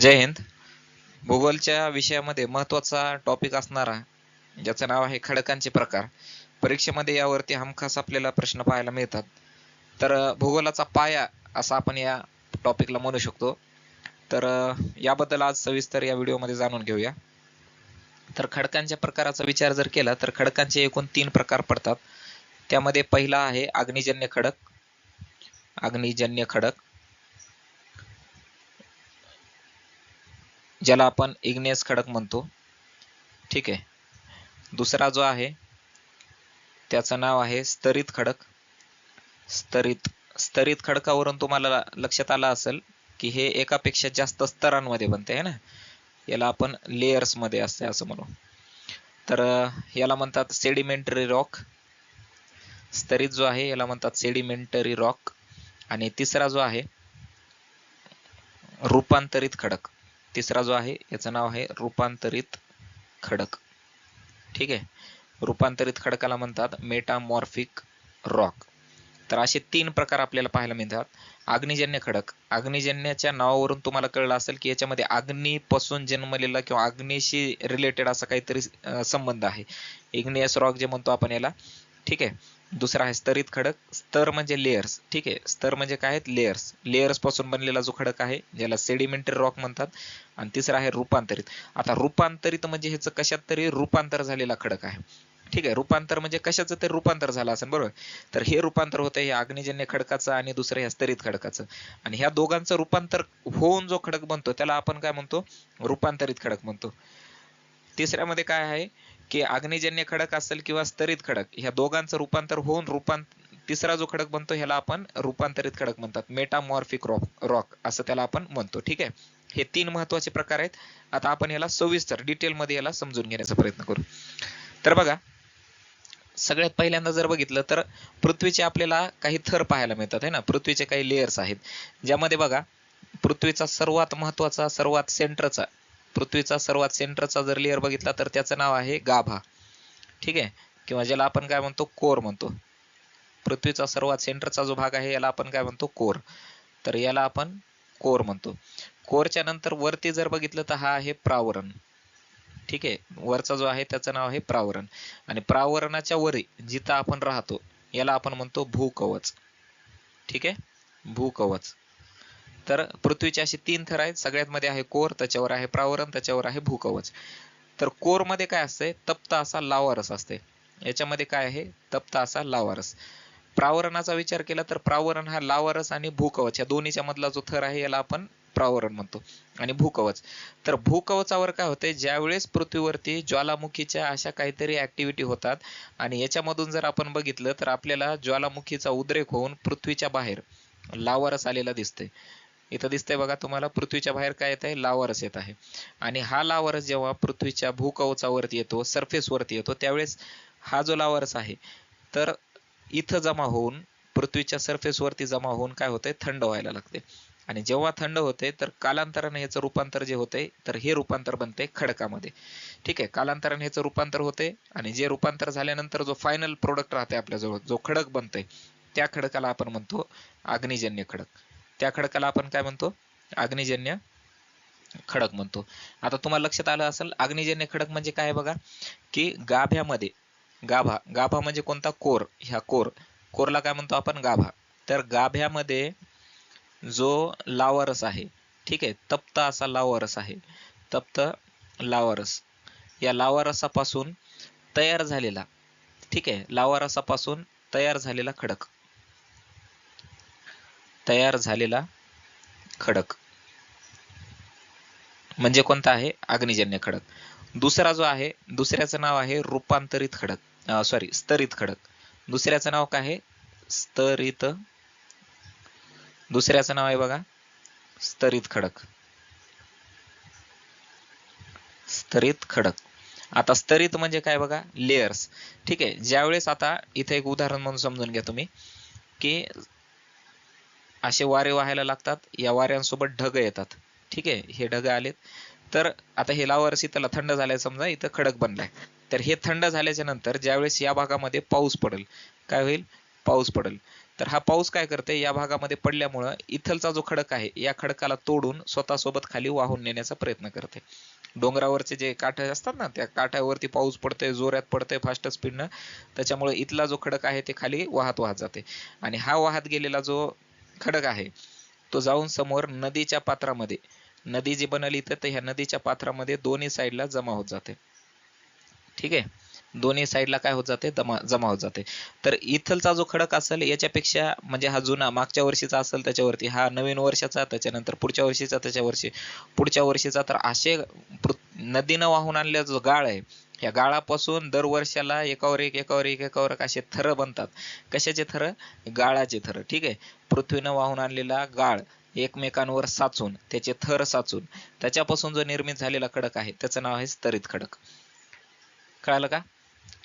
जय हिंद. भूगोलच्या विषयामध्ये महत्त्वाचा टॉपिक असणारा ज्याचं नाव आहे खडकांचे प्रकार. परीक्षेमध्ये यावरती हमखास आपल्याला प्रश्न पाहायला मिळतात. तर भूगोलाचा पाया असा आपण या टॉपिकला म्हणू शकतो. तर याबद्दल आज सविस्तर या व्हिडिओमध्ये जाणून घेऊया. तर खडकांच्या प्रकाराचा विचार जर केला तर खडकांचे एकूण तीन प्रकार पडतात. त्यामध्ये पहिला आहे अग्निजन्य खडक. अग्निजन्य खडक. ज्याला आपण इग्नेस खडक म्हणतो. ठीक आहे. दुसरा जो आहे त्याचं नाव आहे स्तरित खडक. स्तरित स्तरित खडकावरून तुम्हाला लक्षात आलं असेल की हे एकापेक्षा जास्त स्तरांमध्ये बनते है ना? याला आपण लेयर्समध्ये असते असं म्हणू. तर याला म्हणतात सेडिमेंटरी रॉक स्तरित जो आहे याला म्हणतात सेडिमेंटरी रॉक आणि तिसरा जो आहे रूपांतरित खडक. तिसरा जो आहे याचं नाव आहे रूपांतरित खडक. ठीक आहे? रूपांतरित खडकाला म्हणतात मेटामॉर्फिक रॉक तर असे तीन प्रकार आपल्याला पाहायला मिळतात. अग्निजन्य खडक. अग्निजन्याच्या नावावरून तुम्हाला कळलं असेल की याच्यामध्ये अग्नीपासून जन्मलेला किंवा अग्निशी रिलेटेड असा काहीतरी संबंध आहे. इग्नियस रॉक जे म्हणतो आपण याला. ठीक आहे? दुसरा आहे स्तरित खडक स्तर म्हणजे लेयर्स ठीक आहे? स्तर म्हणजे काय आहेत? लेयर्स लेयर्सपासून बनलेला जो खडक आहे ज्याला सेडिमेंटरी रॉक म्हणतात आणि तिसरा आहे रूपांतरित. आता रूपांतरित म्हणजे ह्याचं कशात तरी रूपांतर झालेला खडक आहे. ठीक आहे? रूपांतर म्हणजे कशाचं तरी रूपांतर झालं असेल बरोबर? तर हे रूपांतर होतं हे अग्निजन्य खडकाचं आणि दुसरं ह्या स्तरित खडकाचं. आणि ह्या दोघांचं रूपांतर होऊन जो खडक बनतो त्याला आपण काय म्हणतो? रूपांतरित खडक म्हणतो. तिसऱ्यामध्ये काय आहे? की अग्निजन्य खडक असेल किंवा स्तरित खडक ह्या दोघांचं रूपांतर होऊन रूपां तिसरा जो खडक बनतो ह्याला आपण रूपांतरित खडक म्हणतात. मेटामॉर्फिक रॉक रॉक असं त्याला आपण म्हणतो ठीक आहे? हे तीन महत्त्वाचे प्रकार आहेत. आता आपण याला सविस्तर डिटेल मध्ये याला समजून घेण्याचा प्रयत्न करू. तर बघा सगळ्यात पहिल्यांदा जर बघितलं तर पृथ्वीचे आपल्याला काही थर पाहायला मिळतात आहे ना? पृथ्वीचे काही लेयर्स आहेत. ज्यामध्ये बघा पृथ्वीचा सर्वात महत्त्वाचा सर्वात सेंटरचा पृथ्वीचा सर्वात सेंटरचा जर लेअर बघितला तर त्याचं नाव आहे गाभा. ठीक आहे? किंवा ज्याला आपण काय म्हणतो कोर म्हणतो. पृथ्वीचा सर्वात सेंटरचा जो भाग आहे याला आपण काय म्हणतो कोर. तर याला आपण कोर म्हणतो. कोरच्या नंतर वरती जर बघितलं तर हा आहे प्रावरण. ठीक आहे? वरचा जो आहे त्याचं नाव आहे प्रावरण. आणि प्रावरणाच्या वरी जिथं आपण राहतो याला आपण म्हणतो भूकवच. ठीक आहे? भूकवच. तर पृथ्वीचे असे तीन थर आहेत. सगळ्यात मध्ये आहे कोर त्याच्यावर आहे प्रावरण त्याच्यावर आहे भूकवच. तर कोरमध्ये काय असते तप्त असा लावारस असते याच्यामध्ये काय आहे? तप्त असा लावारस. प्रावरणाचा विचार केला तर प्रावरण हा लावारस आणि भूकवच. या दोन्हीच्या मधला जो थर आहे याला आपण प्रावरण म्हणतो आणि भूकवच. तर भूकवचावर काय होते ज्यावेळेस पृथ्वीवरती ज्वालामुखीच्या अशा काहीतरी ऍक्टिव्हिटी होतात आणि याच्यामधून जर आपण बघितलं तर आपल्याला ज्वालामुखीचा उद्रेक होऊन पृथ्वीच्या बाहेर लावारस आलेला दिसतंय. इथं दिसतंय बघा तुम्हाला पृथ्वीच्या बाहेर काय येत आहे लावारस येत आहे. आणि हा लावारस जेव्हा पृथ्वीच्या भूकवचावरती येतो सरफेसवरती येतो त्यावेळेस हा जो लावारस आहे तर इथं जमा होऊन पृथ्वीच्या सरफेसवरती जमा होऊन काय होतंय? थंड व्हायला लागते. आणि जेव्हा थंड होते तर कालांतराने ह्याचं रूपांतर जे होते तर हे रूपांतर बनते खडकामध्ये. ठीक आहे कालांतराने ह्याचं रूपांतर होते आणि जे रूपांतर झाल्यानंतर जो फायनल प्रोडक्ट राहते आपल्याजवळ जो खडक बनते त्या खडकाला आपण म्हणतो अग्निजन्य खडक. त्या खडकाला आपण काय म्हणतो? अग्निजन्य खडक म्हणतो. आता तुम्हाला लक्षात आलं असेल अग्निजन्य खडक म्हणजे काय बघा? की गाभ्यामध्ये गाभा गाभा म्हणजे कोणता? कोर. ह्या कोर कोरला काय म्हणतो आपण? गाभा. तर गाभ्यामध्ये जो लावारस आहे ठीक आहे तप्त असा लावारस आहे तप्त लावारस. या लावारसापासून तयार झालेला ठीक आहे लावारसापासून तयार झालेला खडक. तयार झालेला खडक. म्हणजे कोणता आहे? अग्निजन्य खडक. दुसरा जो आहे दुसऱ्याचं नाव आहे रूपांतरित खडक. सॉरी स्तरित खडक. दुसऱ्याचं नाव काय आहे? स्तरित. दुसऱ्याचं नाव आहे बघा स्तरित खडक. स्तरित खडक. आता स्तरित म्हणजे काय बघा? लेयर्स ठीक आहे ज्यावेळेस आता इथे एक उदाहरण म्हणून समजून घ्या तुम्ही की असे वारे वाहायला लागतात. या वाऱ्यांसोबत ढग येतात. ठीक आहे? हे ढग आलेत. तर आता हे लावारस इथला थंड झालाय समजा इथं खडक बनलाय. तर हे थंड झाल्याच्यानंतर ज्यावेळेस या भागामध्ये पाऊस पडेल काय होईल? पाऊस पडेल. तर हा पाऊस काय करते या भागामध्ये पडल्यामुळं इथलचा जो खडक आहे या खडकाला तोडून स्वतःसोबत खाली वाहून नेण्याचा प्रयत्न करते डोंगरावरचे जे काठ असतात ना त्या काठावरती पाऊस पडतोय जोरात पडतोय फास्ट स्पीडनं त्याच्यामुळे इथला जो खडक आहे ते खाली वाहत वाहत जाते आणि हा वाहत गेलेला जो खडक आहे. तो जाऊन समोर नदीच्या पात्रामध्ये नदी जी बनली तर ह्या नदीच्या पात्रामध्ये दोन्ही साईडला जमा होत जाते. ठीक आहे? दोन्ही साईडला काय होत जाते? जमा जमा होत जाते. तर इथलचा जो खडक असेल याच्यापेक्षा म्हणजे हा जुना मागच्या वर्षीचा असेल त्याच्यावरती हा नवीन वर्षाचा त्याच्यानंतर पुढच्या वर्षीचा त्याच्या वर्षी पुढच्या वर्षीचा तर असे नदीनं वाहून आणलेला जो गाळ आहे या गाळापासून दर वर्षाला एकावर एक एकावर एक एकावर एक असे थर बनतात. कशाचे थर? गाळाचे थर. ठीक आहे? पृथ्वीनं वाहून आणलेला गाळ एकमेकांवर साचून त्याचे थर साचून त्याच्यापासून जो निर्मित झालेला खडक आहे त्याचं नाव आहे स्तरित खडक. कळालं का?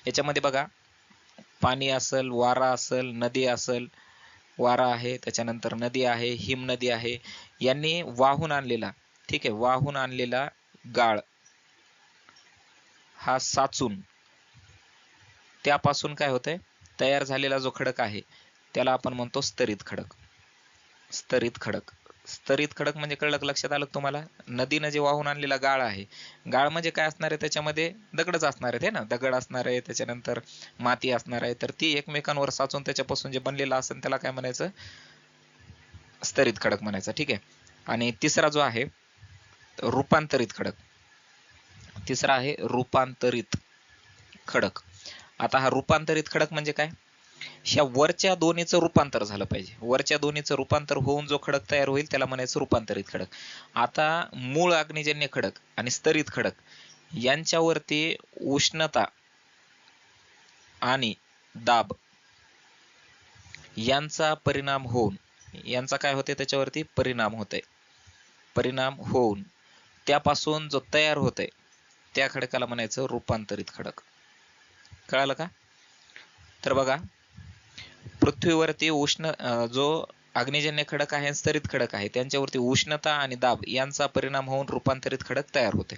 याच्यामध्ये बघा पाणी असल वारा असल नदी असल वारा आहे त्याच्यानंतर नदी आहे हिम नदी आहे यांनी वाहून आणलेला ठीक आहे वाहून आणलेला गाळ. हा साचून. त्यापासून काय होतंय? तयार झालेला जो खडक आहे त्याला आपण म्हणतो स्तरित खडक. स्तरित खडक. स्तरित खडक म्हणजे कळलं लक्षात आलं तुम्हाला? नदीनं जे वाहून आणलेला गाळ आहे गाळ म्हणजे काय असणार आहे? त्याच्यामध्ये दगडच असणार आहे ना? दगड असणार आहे त्याच्यानंतर माती असणार आहे तर ती एकमेकांवर साचून त्याच्यापासून जे बनलेलं असेल त्याला काय म्हणायचं? स्तरित खडक म्हणायचं. ठीक आहे? आणि तिसरा जो आहे रूपांतरित खडक. तिसरा आहे रूपांतरित खडक. आता हा रूपांतरित खडक म्हणजे काय? ह्या वरच्या दोन्हीचं रूपांतर झालं पाहिजे. वरच्या दोन्हीचं रूपांतर होऊन जो खडक तयार होईल त्याला म्हणायचं रूपांतरित खडक. आता मूळ अग्निजन्य खडक आणि स्तरित खडक यांच्यावरती उष्णता आणि दाब यांचा परिणाम होऊन यांचा काय होते त्याच्यावरती? परिणाम होतोय. परिणाम होऊन त्यापासून जो तयार होतोय त्या खडकाला म्हणायचं रूपांतरित खडक. कळालं का? तर बघा पृथ्वीवरती उष्ण जो अग्निजन्य खडक आहे स्तरित खडक आहे त्यांच्यावरती उष्णता आणि दाब यांचा परिणाम होऊन रूपांतरित खडक तयार होते.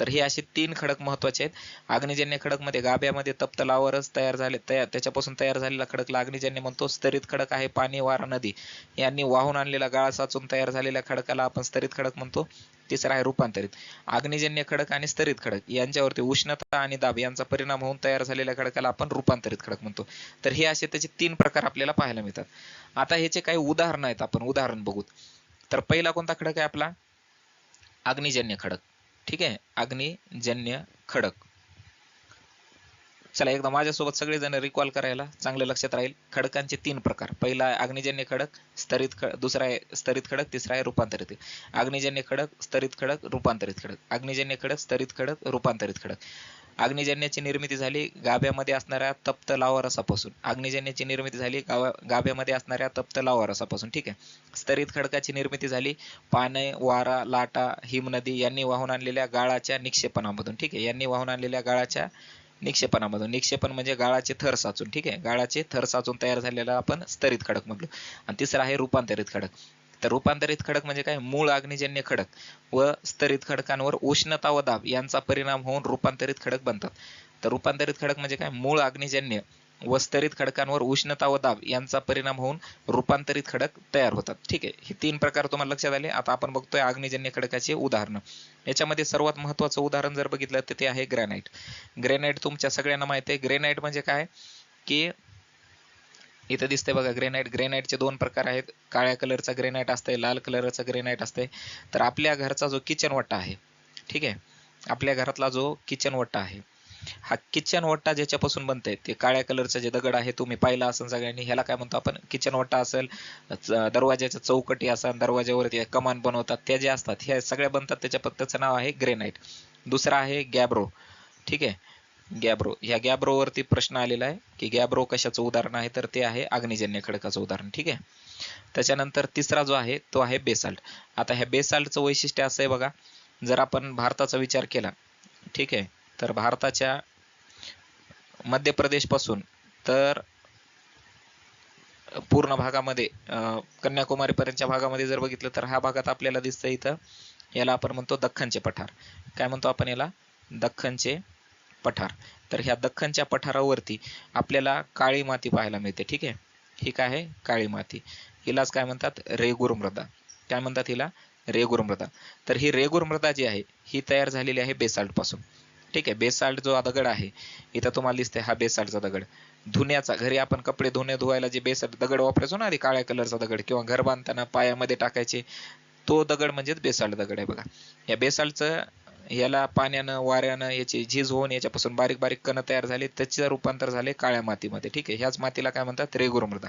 तर हे असे तीन खडक महत्त्वाचे आहेत. अग्निजन्य खडकमध्ये गाभ्यामध्ये तप्त लावरच तयार झाले तयार त्याच्यापासून तयार झालेला खडकला अग्निजन्य म्हणतो. स्तरित खडक आहे पाणी वारा नदी. यांनी वाहून आणलेला गाळ साचून तयार झालेल्या खडकाला आपण स्तरित खडक म्हणतो. तिसरा आहे रूपांतरित. अग्निजन्य खडक आणि स्तरित खडक यांच्यावरती उष्णता आणि दाब यांचा परिणाम होऊन तयार झालेल्या खडकाला आपण रूपांतरित खडक म्हणतो. तर हे असे त्याचे तीन प्रकार आपल्याला पाहायला मिळतात. आता ह्याचे काही उदाहरणं आहेत आपण उदाहरण बघू तर पहिला कोणता खडक आहे आपला? अग्निजन्य खडक. ठीक आहे? अग्निजन्य खडक. चला एकदा माझ्यासोबत सगळेजण रिकॉल करायला चांगलं लक्षात राहील. खडकांचे तीन प्रकार. पहिला आहे अग्निजन्य खडक स्तरित खडक दुसरा आहे स्तरित खडक तिसरा आहे रूपांतरित. अग्निजन्य खडक स्तरित खडक रूपांतरित खडक. अग्निजन्य खडक स्तरित खडक रूपांतरित खडक. अग्निजन्याची निर्मिती झाली गाभ्यामध्ये असणाऱ्या तप्त लावा रसापासून. अग्निजन्याची निर्मिती झाली गावा गाभ्यामध्ये असणाऱ्या तप्त लावा रसापासून. ठीक आहे? स्तरित खडकाची निर्मिती झाली पाने वारा लाटा हिमनदी यांनी वाहून आणलेल्या गाळाच्या निक्षेपणामधून. ठीक आहे? यांनी वाहून आणलेल्या गाळाच्या निक्षेपणामधून. निक्षेपण म्हणजे गाळाचे थर साचून ठीक आहे? गाळाचे थर साचून तयार झालेला आपण स्तरित खडक म्हटलो आणि तिसरा आहे रूपांतरित खडक. तर रूपांतरित खडक म्हणजे काय? मूळ अग्निजन्य खडक व स्तरित खडकांवर उष्णता व दाब यांचा परिणाम होऊन रूपांतरित खडक बनतात. तर रूपांतरित खडक म्हणजे काय? मूळ अग्निजन्य व स्तरित खडकांवर उष्णता व दाब यांचा परिणाम होऊन रूपांतरित खडक तयार होतात. ठीक आहे. हे तीन प्रकार तुम्हाला लक्षात आले. आता आपण बघतोय अग्निजन्य खडकाचे उदाहरणं. याच्यामध्ये सर्वात महत्वाचं उदाहरण जर बघितलं तर ते आहे ग्रॅनाइट. ग्रेनाईट तुमच्या सगळ्यांना माहिती आहे. ग्रेनाईट म्हणजे काय? की इथं दिसतंय बघा ग्रेनाइट. ग्रेनाइटचे दोन प्रकार आहेत. काळ्या कलरचा ग्रेनाइट असतंय लाल कलरचा ग्रेनाइट असतंय. तर आपल्या घरचा जो किचन वट्टा आहे ठीक आहे आपल्या घरातला जो किचन वट्टा आहे हा किचन वट्टा ज्याच्यापासून बनतंय ते काळ्या कलरचा जे दगड आहे तुम्ही पाहिला असेल सगळ्यांनी ह्याला काय म्हणतो आपण? किचन वट्टा असेल दरवाज्याच्या चौकटी असेल दरवाज्यावरती कमान बनवतात त्या जे असतात ह्या सगळ्या बनतात त्याच्या पत्त्याचं नाव आहे ग्रेनाइट दुसरा आहे गॅब्रो ठीक आहे? गॅब्रो ह्या गॅब्रो वरती प्रश्न आलेला आहे की गॅब्रो कशाचं उदाहरण आहे? तर ते आहे अग्निजन्य खडकाचं उदाहरण. ठीक आहे? त्याच्यानंतर तिसरा जो आहे तो आहे बेसाल्ट आता ह्या बेसाल्टचं वैशिष्ट्य असं आहे बघा जर आपण भारताचा विचार केला ठीक आहे तर भारताच्या मध्य प्रदेशपासून तर पूर्ण भागामध्ये कन्याकुमारीपर्यंतच्या कन्याकुमारी पर्यंतच्या भागामध्ये जर बघितलं तर ह्या भागात आपल्याला दिसतं इथं. याला आपण म्हणतो दख्खनचे पठार. काय म्हणतो आपण याला? दख्खनचे पठार. तर ह्या दख्खनच्या पठारावरती आपल्याला काळी माती पाहायला मिळते ठीक आहे? ही काय आहे? काळी माती. हिलाच काय म्हणतात? रेगुर मृदा काय म्हणतात हिला? रेगुर मृदा तर ही रेगुर मृदा जी आहे ही तयार झालेली आहे बेसाल्टपासून ठीक आहे बेसाल्ट जो दगड आहे इथं तुम्हाला दिसतंय हा बेसाल्टचा दगड. धुण्याचा घरी आपण कपडे धुणे धुवायला जे बेसाल्ट दगड वापरायचो ना आधी काळ्या कलरचा दगड किंवा घर बांधताना पायामध्ये टाकायचे तो दगड म्हणजेच बेसाल्ट दगड आहे बघा. या बेसाल्टचं याला पाण्यानं वाऱ्यानं याची झीज होऊन याच्यापासून बारीक बारीक कण तयार झाले त्याचे रूपांतर झाले काळ्या मातीमध्ये ठीक आहे. ह्याच मातीला काय म्हणतात? रेगुर मृदा.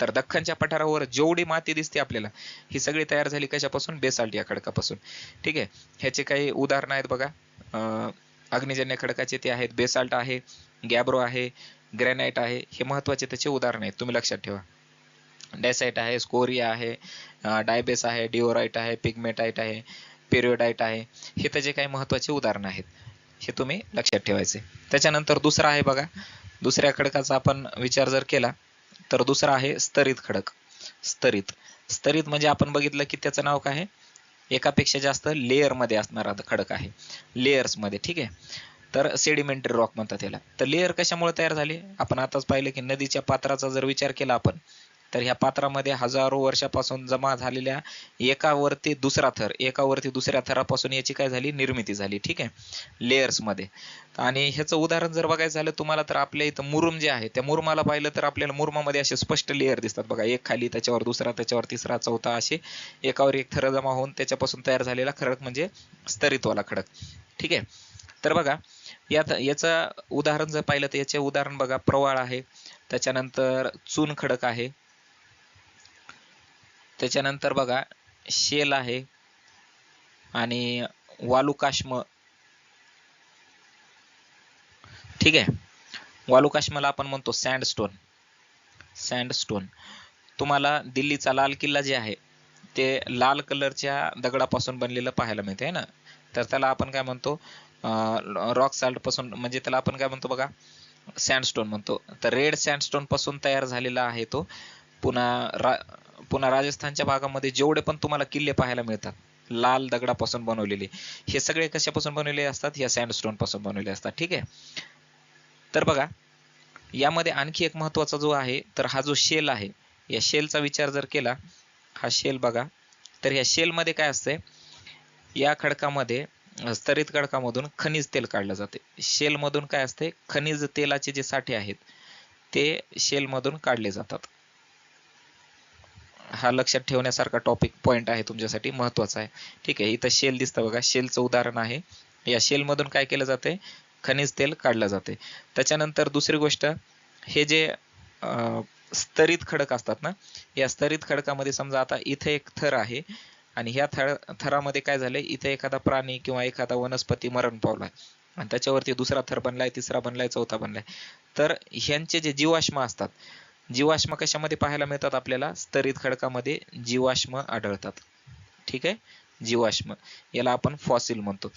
तर दख्खनच्या पठारावर जेवढी माती दिसते आपल्याला ही सगळी तयार झाली कशापासून? बेसाल्ट या खडकापासून. ठीक आहे. ह्याचे काही उदाहरणं आहेत बघा. अं, अग्निजन्य खडकाचे ते आहेत बेसाल्ट आहे गॅब्रो आहे ग्रॅनाइट आहे हे महत्त्वाचे त्याचे उदाहरण आहेत तुम्ही लक्षात ठेवा. डॅसाइट आहे स्कोरिया आहे डायबेस आहे डिओराइट आहे पिगमेटाइट आहे पेरिओडाइट आहे हे त्याचे काही महत्त्वाचे उदाहरण आहेत हे तुम्ही लक्षात ठेवायचे. त्याच्यानंतर दुसरा आहे बघा दुसऱ्या खडकाचा आपण विचार जर केला तर दुसरा आहे स्तरित खडक. स्तरित. स्तरित म्हणजे आपण बघितलं की त्याचं नाव काय आहे? एकापेक्षा जास्त लेअरमध्ये असणारा खडक आहे. लेयर्समध्ये ठीक आहे? तर सेडिमेंटरी रॉक म्हणतात त्याला तर लेअर कशामुळे तयार झाले? आपण आताच पाहिलं की नदीच्या पात्राचा जर विचार केला आपण तर ह्या पात्रामध्ये हजारो वर्षापासून जमा झालेल्या एकावरती दुसरा थर एकावरती दुसऱ्या थरापासून याची काय झाली? निर्मिती झाली. ठीक आहे? लेअर्समध्ये आणि ह्याचं उदाहरण जर बघायचं झालं तुम्हाला तर आपल्या इथं मुरुम जे आहे त्या मुरुमाला पाहिलं तर आपल्याला मुरुमामध्ये असे स्पष्ट लेअर दिसतात. बघा एक खाली त्याच्यावर दुसरा त्याच्यावर तिसरा चौथा असे एकावर एक थर जमा होऊन त्याच्यापासून तयार झालेला खडक म्हणजे स्तरितवाला खडक. ठीक आहे? तर बघा यात याचं उदाहरण जर पाहिलं तर याचे उदाहरण बघा प्रवाळ आहे. त्याच्यानंतर चून खडक आहे. त्याच्यानंतर बघा शेल आहे आणि वालुकाश्म ठीक आहे? वालुकाश्मला आपण म्हणतो सँडस्टोन सँडस्टोन तुम्हाला दिल्लीचा लाल किल्ला जे आहे ते लाल कलरच्या दगडापासून बनलेलं पाहायला मिळते है ना? तर त्याला आपण काय म्हणतो रॉक साल्टपासून म्हणजे त्याला आपण काय म्हणतो बघा सँडस्टोन म्हणतो. तर रेड सँडस्टोनपासून तयार झालेला आहे तो. पुन्हा रा पुन्हा राजस्थानच्या भागामध्ये जेवढे पण तुम्हाला किल्ले पाहायला मिळतात लाल दगडापासून बनवलेले हे सगळे कशापासून बनवलेले असतात? या सँडस्टोनपासून बनवलेले असतात ठीक आहे? तर बघा यामध्ये आणखी एक महत्त्वाचा जो आहे तर हा जो शेल आहे या शेलचा विचार जर केला हा शेल बघा तर या शेलमध्ये काय असते या खडकामध्ये स्तरित खडकामधून खनिज तेल काढलं जाते. शेलमधून काय असते खनिज तेलाचे जे साठे आहेत ते शेलमधून काढले जातात. हा लक्षात ठेवण्यासारखा टॉपिक पॉइंट आहे तुमच्यासाठी महत्त्वाचा आहे. ठीक आहे इथं शेल दिसतं बघा. शेलचं उदाहरण आहे. या शेल मधून काय केलं जाते? खनिज तेल काढलं जाते. त्याच्यानंतर दुसरी गोष्ट हे जे स्तरित खडक असतात ना या स्तरित खडकामध्ये समजा आता इथे एक थर आहे आणि ह्या थर थरामध्ये काय झालंय? इथे एखादा प्राणी किंवा एखादा वनस्पती मरण पावलाय. आणि त्याच्यावरती दुसरा थर बनलाय तिसरा बनलाय चौथा बनलाय. तर ह्यांचे जे जीवाश्म असतात जीवाश्म कशामध्ये पाहायला मिळतात आपल्याला? स्तरित खडकामध्ये जीवाश्म आढळतात. ठीक आहे? जीवाश्म. याला आपण फॉसिल म्हणतो.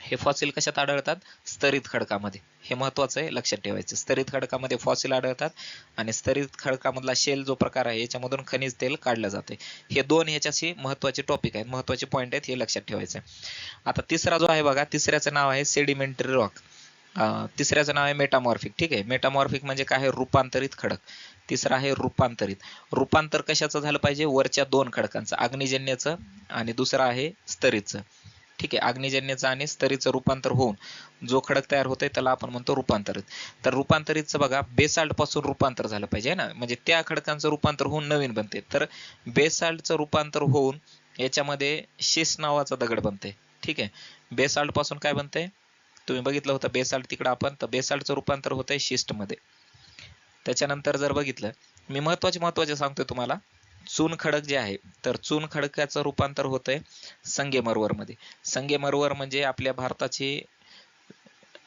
हे फॉसिल कशात आढळतात? स्तरित खडकामध्ये. हे महत्वाचं आहे लक्षात ठेवायचं. स्तरित खडकामध्ये फॉसिल आढळतात आणि स्तरित खडकामधला शेल जो प्रकार आहे याच्यामधून खनिज तेल काढलं जाते हे दोन ह्याच्याशी महत्त्वाचे टॉपिक आहेत महत्त्वाचे पॉईंट आहेत हे लक्षात ठेवायचं आहे. आता तिसरा जो आहे बघा तिसऱ्याचं नाव आहे सेडिमेंटरी रॉक तिसऱ्याचं नाव आहे मेटामॉर्फिक ठीक आहे. मेटामॉर्फिक म्हणजे काय आहे? रूपांतरित खडक. तिसरा आहे रूपांतरित. रूपांतर कशाचं झालं पाहिजे? वरच्या दोन खडकांचं अग्निजन्याचं आणि दुसरं आहे स्तरीचं. ठीक आहे अग्निजन्याचं आणि स्तरीचं रूपांतर होऊन जो खडक तयार होतोय त्याला आपण म्हणतो रूपांतरित. तर रूपांतरितचं बघा बेसाल्टपासून रूपांतर झालं पाहिजे ना? म्हणजे त्या खडकांचं रूपांतर होऊन नवीन बनते. तर बेसाल्टचं रूपांतर होऊन याच्यामध्ये शिस नावाचा दगड बनते. ठीक आहे? बेसाल्टपासून काय बनते? तुम्ही बघितलं होतं बेसाल्ट तिकडं आपण तर बेसाल्टचं रूपांतर होतंय शिस्टमध्ये. त्याच्यानंतर जर बघितलं मी महत्त्वाचे महत्त्वाचे सांगतोय तुम्हाला चून खडक जे आहे तर चून खडकाचं रूपांतर होतंय संगेमरवरमध्ये संगेमरवर म्हणजे आपल्या भारताची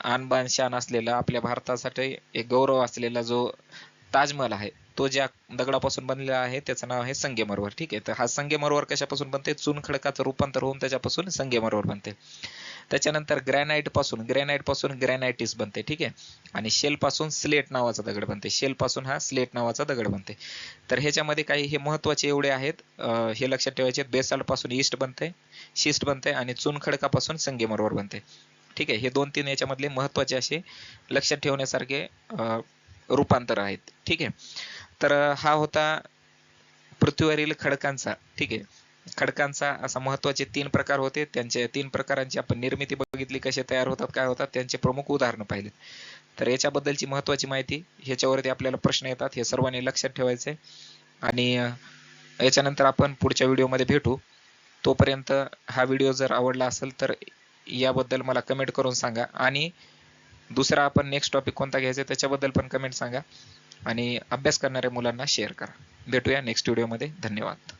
आणबाण शान असलेला आपल्या भारतासाठी एक गौरव असलेला जो ताजमहल आहे तो ज्या दगडापासून बनलेला आहे त्याचं नाव आहे संगेमरवर ठीक आहे तर हा संगेमरवर कशापासून बनते चून खडकाचं रूपांतर होऊन त्याच्यापासून संगेमरवर बनते त्याच्यानंतर ग्रॅनाइटपासून ग्रॅनाइटपासून ग्रॅनाइटिस बनते ठीक आहे? आणि शेल पासून स्लेट नावाचा दगड बनते. शेल पासून हा स्लेट नावाचा दगड बनते. तर ह्याच्यामध्ये काही हे महत्त्वाचे एवढे आहेत. हे लक्षात ठेवायचे बेसाल्टपासून ईस्ट बनते शिस्ट बनते आणि चुनखडकापासून संगेमरवर बनते. ठीक आहे? हे दोन तीन याच्यामधले महत्त्वाचे असे लक्षात ठेवण्यासारखे अं, रूपांतर आहेत. ठीक आहे? तर हा होता पृथ्वीवरील खडकांचा. ठीक आहे? खडकांचा असा महत्त्वाचे तीन प्रकार होते. त्यांचे तीन प्रकारांची आपण निर्मिती बघितली कसे तयार होतात काय होतात त्यांचे प्रमुख उदाहरणं पाहिले तर याच्याबद्दलची महत्वाची माहिती ह्याच्यावरती आपल्याला प्रश्न येतात हे सर्वांनी लक्षात ठेवायचे आणि याच्यानंतर आपण पुढच्या व्हिडिओमध्ये भेटू. तोपर्यंत हा व्हिडिओ जर आवडला असेल तर याबद्दल मला कमेंट करून सांगा. आणि दुसरा आपण नेक्स्ट टॉपिक कोणता घ्यायचा त्याच्याबद्दल पण कमेंट सांगा. आणि अभ्यास करणाऱ्या मुलांना शेअर करा. भेटूया नेक्स्ट व्हिडिओमध्ये धन्यवाद.